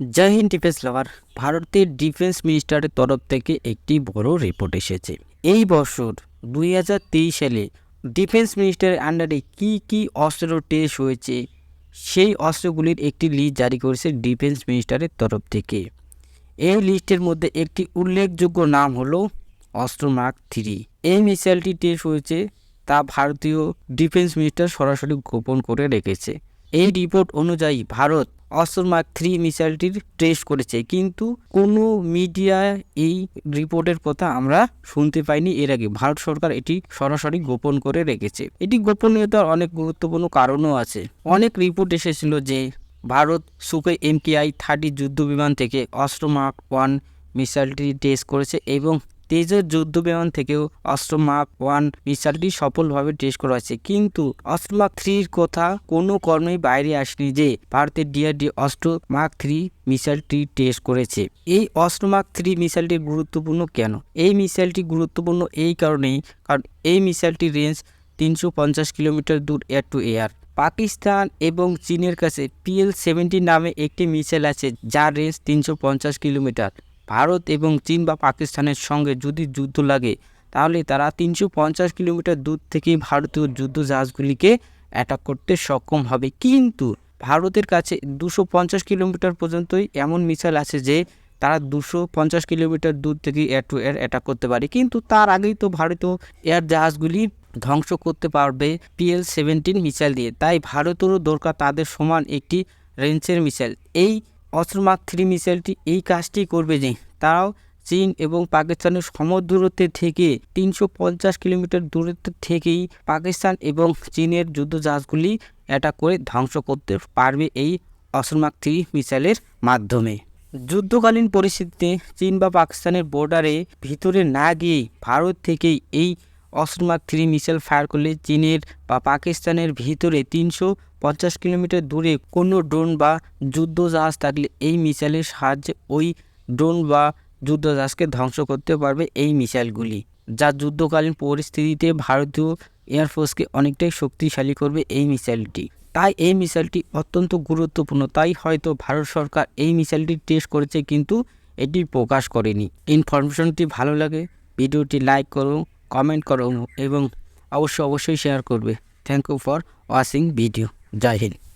জয় Hind defence lover, ভারতের defence মিনিস্টারের তরফ থেকে একটি বড় রিপোর্ট এসেছে। এই বছর দুই হাজার তেইশ সালে ডিফেন্স মিনিস্টারের আন্ডারে কি কি অস্ত্র টেস্ট হয়েছে, সেই অস্ত্রগুলির একটি লিস্ট জারি করেছে ডিফেন্স মিনিস্টারের তরফ থেকে। এই লিস্টের মধ্যে একটি উল্লেখযোগ্য নাম হলো অস্ত্র মার্ক থ্রি এই মিসাইলটি টেস্ট হয়েছে, তা ভারতীয় ডিফেন্স মিনিস্টার সরাসরি গোপন করে রেখেছে। এই রিপোর্ট অনুযায়ী ভারত অস্ত্র মার্ক থ্রি মিসাইলটির টেস্ট করেছে। কিন্তু কোনো মিডিয়া এই রিপোর্টের কথা আমরা শুনতে পাইনি এর আগে। ভারত সরকার এটি সরাসরি গোপন করে রেখেছে। এটি গোপনীয়তার অনেক গুরুত্বপূর্ণ কারণও আছে। অনেক রিপোর্ট এসেছিল যে ভারত সুখে এমকেআই থার্টি যুদ্ধ বিমান থেকে অস্ত্র মার্ক ওয়ান মিসাইলটি টেস্ট করেছে এবং তেজের যুদ্ধ বিমান থেকেও অস্ত্র মার্ক ওয়ান মিসাইলটি সফলভাবে টেস্ট করা হয়েছে। কিন্তু অস্ত্র মার্ক থ্রির কথা কোনো কর্মেই বাইরে আসেনি যে ভারতের ডিআরডি অস্ত্র মার্ক থ্রি মিসাইলটি টেস্ট করেছে। এই অস্ত্র মার্ক থ্রি মিসাইলটি গুরুত্বপূর্ণ কেন? এই মিসাইলটি গুরুত্বপূর্ণ এই কারণেই কারণ এই মিসাইলটির রেঞ্জ তিনশো পঞ্চাশ কিলোমিটার দূর এয়ার টু এয়ার। পাকিস্তান এবং চীনের কাছে পিএল সেভেন্টি নামে একটি মিসাইল আছে যার রেঞ্জ তিনশো পঞ্চাশ কিলোমিটার। ভারত এবং চীন বা পাকিস্তানের সঙ্গে যদি যুদ্ধ লাগে, তাহলে তারা তিনশো পঞ্চাশ কিলোমিটার দূর থেকে ভারতীয় যুদ্ধ জাহাজগুলিকে অ্যাটাক করতে সক্ষম হবে। কিন্তু ভারতের কাছে দুশো পঞ্চাশ কিলোমিটার পর্যন্তই এমন মিসাইল আছে যে তারা দুশো পঞ্চাশ কিলোমিটার দূর থেকে এয়ার টু এয়ার অ্যাটাক করতে পারে। কিন্তু তার আগেই তো ভারতীয় এয়ার জাহাজগুলি ধ্বংস করতে পারবে পিএল সেভেন্টিন মিসাইল দিয়ে। তাই ভারতেরও দরকার তাদের সমান একটি রেঞ্জের মিসাইল এই অস্ত্র মার্ক থ্রি মিসাইলটি এই কাজটি করবে যে, তারাও চীন এবং পাকিস্তানের সমদূরত্বে থেকে তিনশো পঞ্চাশ কিলোমিটার দূরত্ব থেকেই পাকিস্তান এবং চীনের যুদ্ধ জাহাজগুলি অ্যাটাক করে ধ্বংস করতে পারবে এই অস্ত্র মার্ক থ্রি মিসাইলের মাধ্যমে। যুদ্ধকালীন পরিস্থিতিতে চীন বা পাকিস্তানের বর্ডারে ভিতরে না গিয়ে ভারত থেকেই এই অস্ত্র মার্ক থ্রি মিসাইল ফায়ার করলে চীনের বা পাকিস্তানের ভিতরে তিনশো পঞ্চাশ কিলোমিটার দূরে কোনো ড্রোন বা যুদ্ধ জাহাজ থাকলে এই মিসাইলের সাহায্যে ওই ড্রোন বা যুদ্ধ জাহাজকে ধ্বংস করতে পারবে এই মিসাইলগুলি, যা যুদ্ধকালীন পরিস্থিতিতে ভারতীয় এয়ারফোর্সকে অনেকটাই শক্তিশালী করবে এই মিসাইলটি। তাই এই মিসাইলটি অত্যন্ত গুরুত্বপূর্ণ, তাই হয়তো ভারত সরকার এই মিসাইলটি টেস্ট করেছে কিন্তু এটি প্রকাশ করেনি। ইনফরমেশনটি ভালো লাগে, ভিডিওটি লাইক করুন কমেন্ট করো এবং অবশ্যই অবশ্যই শেয়ার করবে। Thank you for watching video Jai Hind